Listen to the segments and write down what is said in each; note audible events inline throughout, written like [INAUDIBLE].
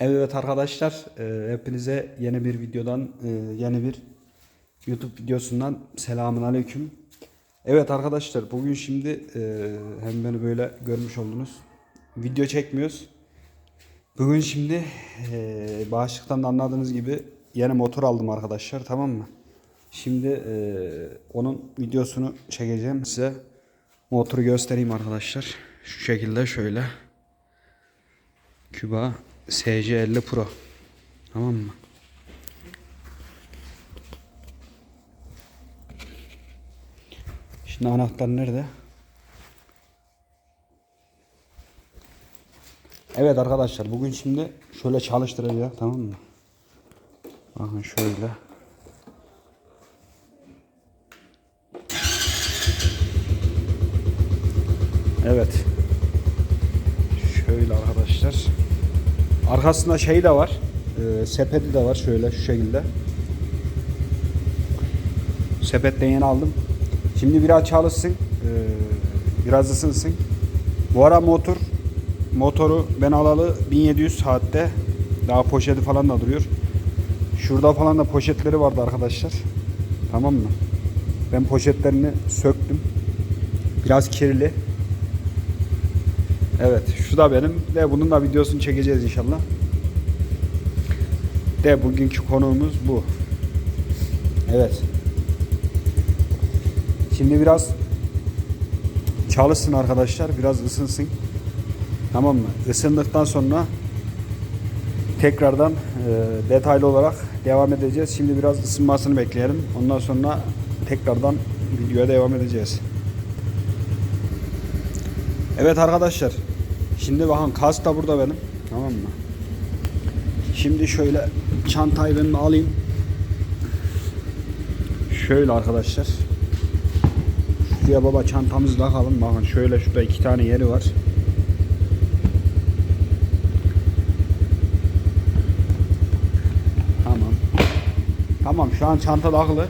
Evet arkadaşlar, e, hepinize yeni bir videodan, e, yeni bir YouTube videosundan selamun aleyküm. Evet arkadaşlar, bugün şimdi e, hem beni böyle görmüş oldunuz. Video çekmiyoruz. Bugün şimdi bağışıktan da anladığınız gibi yeni motor aldım arkadaşlar, tamam mı? Şimdi onun videosunu çekeceğim size. Motoru göstereyim arkadaşlar. Şu şekilde şöyle. Küba SC50 Pro. Tamam mı? Şimdi anahtar nerede? Evet arkadaşlar bugün şimdi şöyle çalıştıracağız tamam mı? Bakın şöyle. Evet. Şöyle arkadaşlar. Arkasında şey de var. E, sepeti de var şöyle şu şekilde. Sepetten yeni aldım. Şimdi biraz çalışsın. e, biraz ısınsın. Bu ara motor motoru ben alalı 1700 saatte. Daha poşeti falan da duruyor. Şurada falan da poşetleri vardı arkadaşlar. Tamam mı? Ben poşetlerini söktüm. Biraz kirli. Evet şu da benim de bunun da videosunu çekeceğiz inşallah. De bugünkü konuğumuz bu. Evet. Şimdi biraz çalışsın arkadaşlar. Biraz ısınsın. Tamam mı? Isındıktan sonra tekrardan e, detaylı olarak devam edeceğiz. Şimdi biraz ısınmasını bekleyelim. Ondan sonra tekrardan videoya devam edeceğiz. Evet arkadaşlar. Şimdi bakın kask da burada benim. Tamam mı? Şimdi şöyle çantayı ben alayım. Şöyle arkadaşlar. Şuraya baba çantamızı takalım. Bakın şöyle şurada iki tane yeri var. Tamam. Tamam şu an çanta takılı.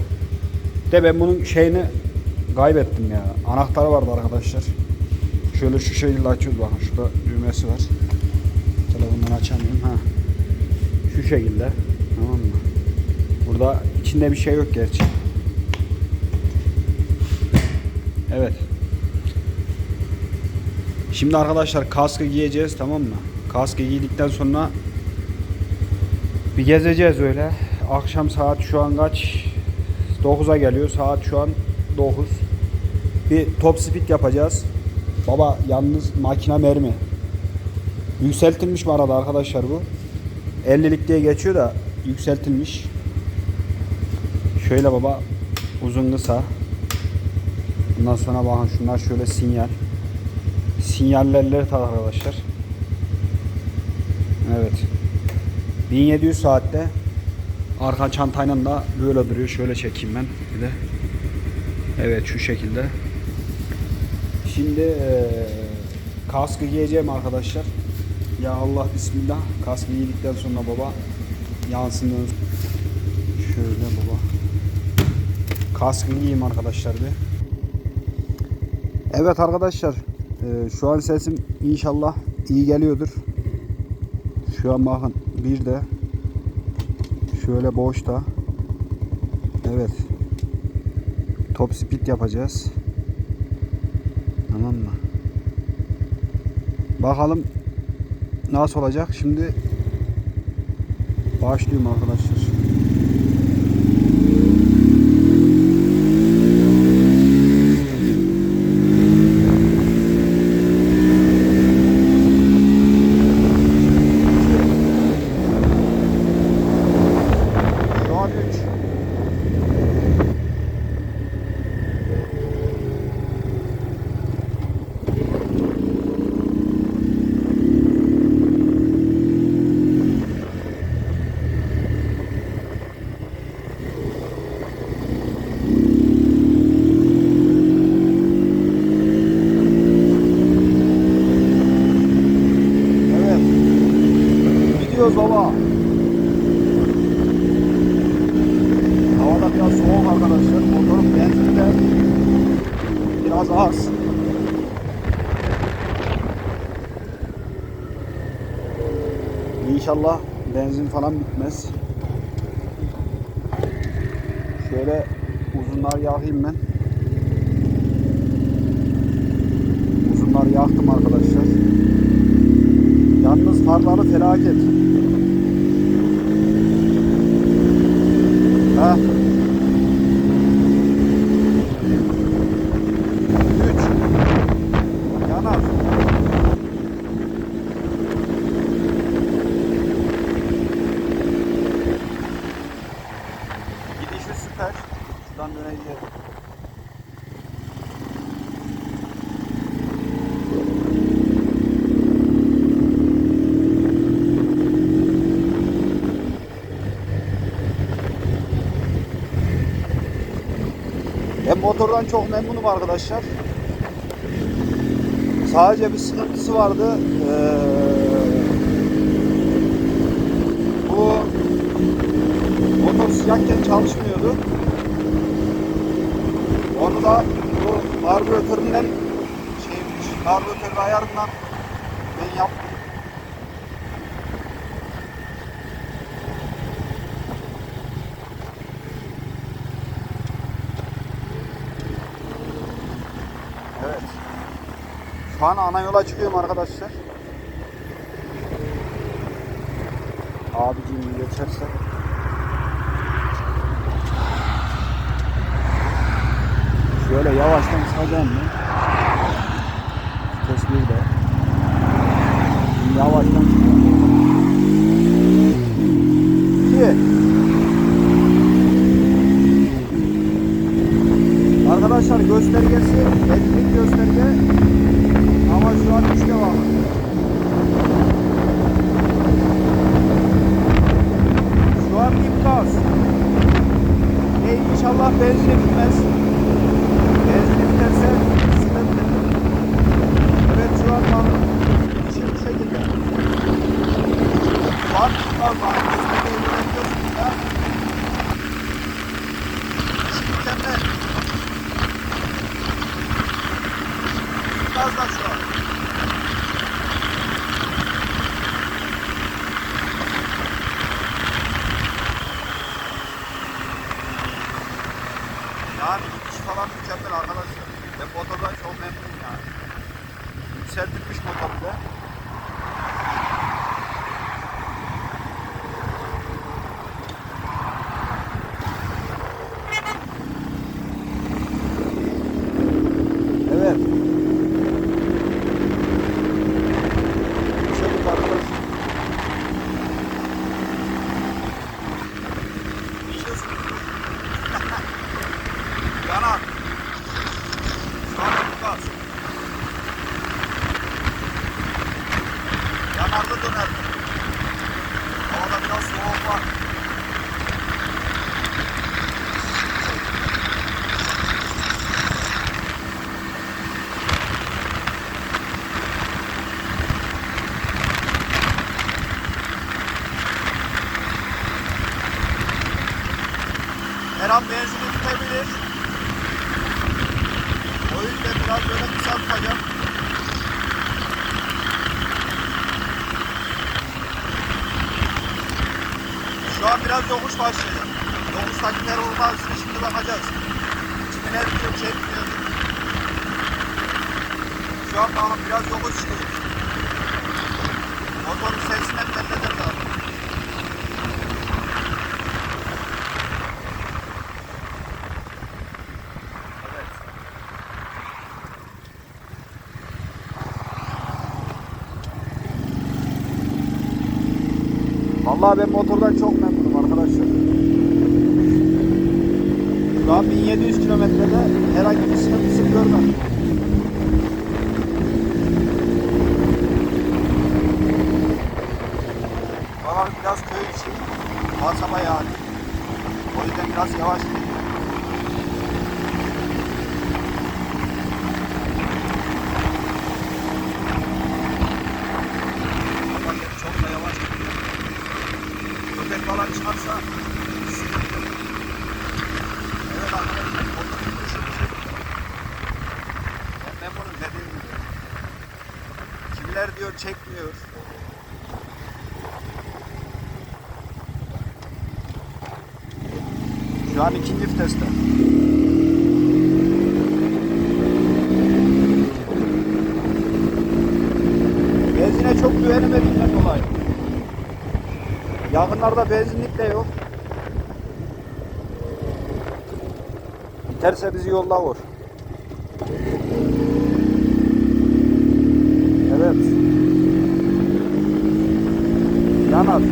De ben bunun şeyini kaybettim ya. Anahtarı vardı arkadaşlar. Şöyle şu şekilde açıyoruz bakın şurada düğmesi var. Telefondan açamıyorum ha. Şu şekilde tamam mı? Burada içinde bir şey yok gerçi. Evet. Şimdi arkadaşlar kaskı giyeceğiz tamam mı? Kaskı giydikten sonra bir gezeceğiz öyle. Akşam saat şu an kaç? 9'a geliyor. Saat şu an 9. Bir top speed yapacağız. Baba yalnız makine mermi. Yükseltilmiş mi arada arkadaşlar bu? 50'lik diye geçiyor da yükseltilmiş. Şöyle baba uzun kısa. Bundan sonra bakın şunlar şöyle sinyal. Sinyallerleri tak arkadaşlar. Evet. 1700 saatte arka çantayla da böyle duruyor. Şöyle çekeyim ben bir de. Evet şu şekilde. Şimdi eee kaskı giyeceğim arkadaşlar. Ya Allah bismillah. Kaskı giydikten sonra baba yansın. Şöyle baba. Kaskı giyeyim arkadaşlar bir. Evet arkadaşlar. eee, şu an sesim inşallah iyi geliyordur. Şu an bakın bir de şöyle boşta. Evet. Top speed yapacağız. Tamam mı? Bakalım nasıl olacak. Şimdi başlıyorum arkadaşlar. Şu an 3. Evet. Gidiyoruz baba. Havada biraz soğuk arkadaşlar. Motorun benzini de biraz az. İnşallah benzin falan bitmez. Şöyle uzunlar yakayım ben. Uzunlar yaktım arkadaşlar. Yalnız farları felaket. Ha. 3 Yanar. Gidişi süper. Şuradan döneceğiz. Ben motordan çok memnunum arkadaşlar. Sadece bir sıkıntısı vardı. Ee, bu motor sıcakken çalışmıyordu. Onu da bu karbüratöründen şeymiş, karbüratör ayarından ben yaptım. Evet. Şu an ana yola çıkıyorum arkadaşlar. Abiciğim bir geçerse. Şöyle yavaştan sıkacağım mı? Vites de. Şimdi yavaştan çıkıyorum. Arkadaşlar göstergesi Şu an bakalım biraz yokuş çıkıyor. Motorun sesinden belli eder lazım. Evet. Vallahi ben motordan çok memnunum arkadaşlar. Şu an 1700 kilometrede herhangi bir sıkıntısını görmedim. Bakalım biraz köy içi. Kasaba yani. O yüzden biraz yavaş gidiyor. Çok yavaş gidiyor. Köpek falan çıkarsa sıkıntı. Evet arkadaşlar motorun dışı bu şekilde. Ben memnunum dediğim gibi. Kimler diyor çekmiyor. Şu an ikinci viteste. Benzine çok güvenemediğimden dolayı. Yakınlarda benzinlik de yok. Biterse bizi yolda vur. Evet. Yanar.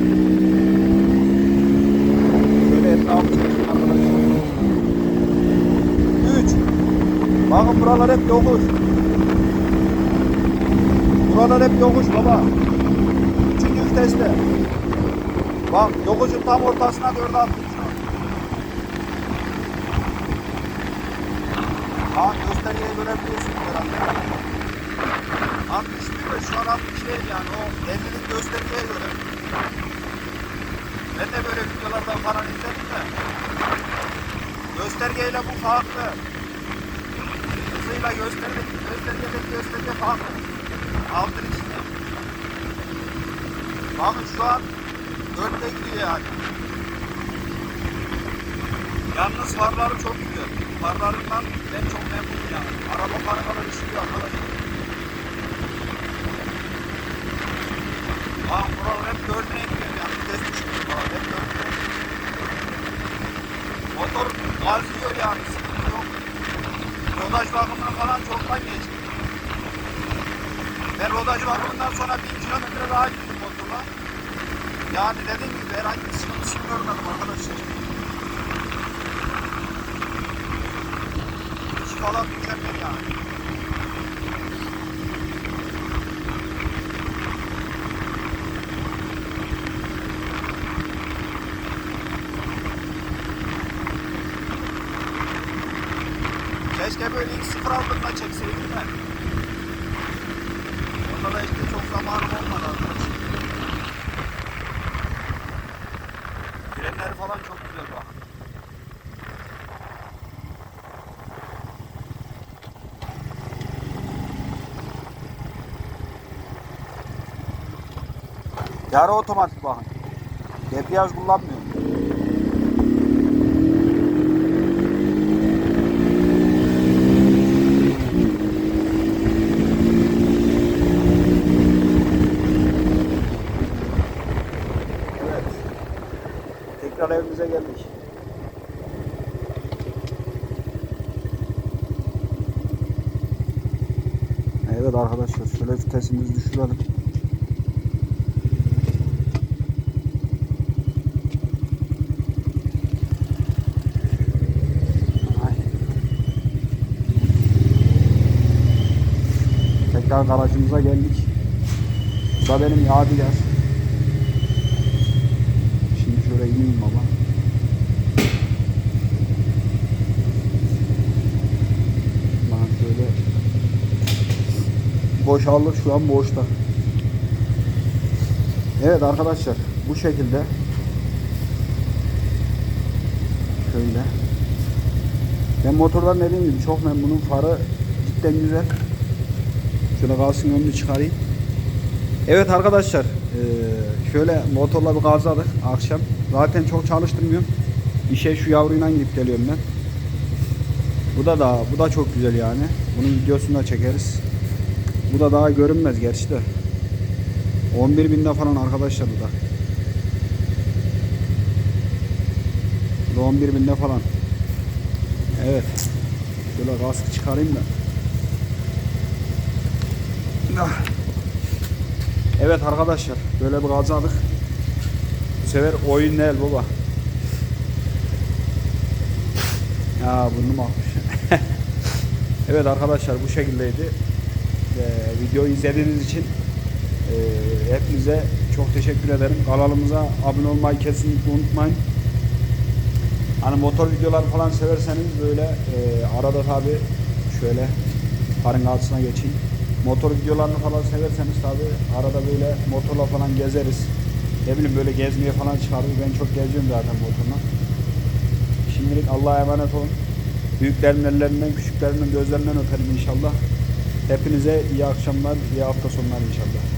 Şöyle etrafı çekin arkadaşlar. 3. Bakın buralar hep yokuş. Buralar hep yokuş baba. Üçüncü viteste. Bak yokuşun tam ortasına dörde attım şu an. Ha göstergeyi görebiliyorsunuz herhalde. 61 ve şu an 60 değil yani o 50'lik göstergeye göre. Ben de böyle videolardan falan izledim de. Göstergeyle bu farklı. Hızıyla gösterge, göstergedeki gösterge farklı. Altın içinde. Bakın şu an 4'te gidiyor yani. Yalnız farları çok güzel. Farlarından ben çok memnunum yani. Araba farları işliyor arkadaşlar. Aa buralar hep dördüne gidiyor yani. Vites düşmüyor falan. Hep dördüne Motor gaz yiyor yani. Rodaj bakımını falan çoktan geçti. Ben rodaj bakımından sonra bin kilometre daha gittim motorla. Yani dediğim gibi herhangi bir sıkıntısını görmedim arkadaşlar. İş falan mükemmel yani. Keşke böyle ilk sıfır aldığımda çekseydim ben. Onda da işte çok zamanım olmadı arkadaşlar. Frenleri falan çok güzel bak. Yarı otomatik bakın. Debriyaj kullanmıyorum. Evet. Tekrar evimize geldik. Evet arkadaşlar şöyle vitesimizi düşürelim. Tekrar garajımıza geldik. Bu da benim yadigar. Şimdi şöyle ineyim baba. Bana şöyle boşaldık şu an boşta. Evet arkadaşlar bu şekilde şöyle ben motordan dediğim gibi çok memnunum farı cidden güzel şöyle kalsın önünü çıkarayım Evet arkadaşlar eee, şöyle motorla bir gazladık akşam zaten çok çalıştırmıyorum işe şu yavruyla gidip geliyorum ben bu da daha bu da çok güzel yani bunun videosunu da çekeriz bu da daha görünmez gerçi de 11 binde falan arkadaşlar bu da. Bu da 11 binde falan. Evet. Şöyle kaskı çıkarayım da. Ah. Evet arkadaşlar böyle bir gazladık. Bu sefer oyun değil baba. Ya burnum akmış. [LAUGHS] evet arkadaşlar bu şekildeydi. Ee, videoyu izlediğiniz için e, hepinize çok teşekkür ederim. Kanalımıza abone olmayı kesinlikle unutmayın. Hani motor videoları falan severseniz böyle e, arada tabi şöyle karın altına geçeyim. Motor videolarını falan severseniz tabi arada böyle motorla falan gezeriz. Ne bileyim böyle gezmeye falan çıkarız. Ben çok geziyorum zaten motorla. Şimdilik Allah'a emanet olun. Büyüklerimin ellerinden, küçüklerimin gözlerinden öperim inşallah. Hepinize iyi akşamlar, iyi hafta sonları inşallah.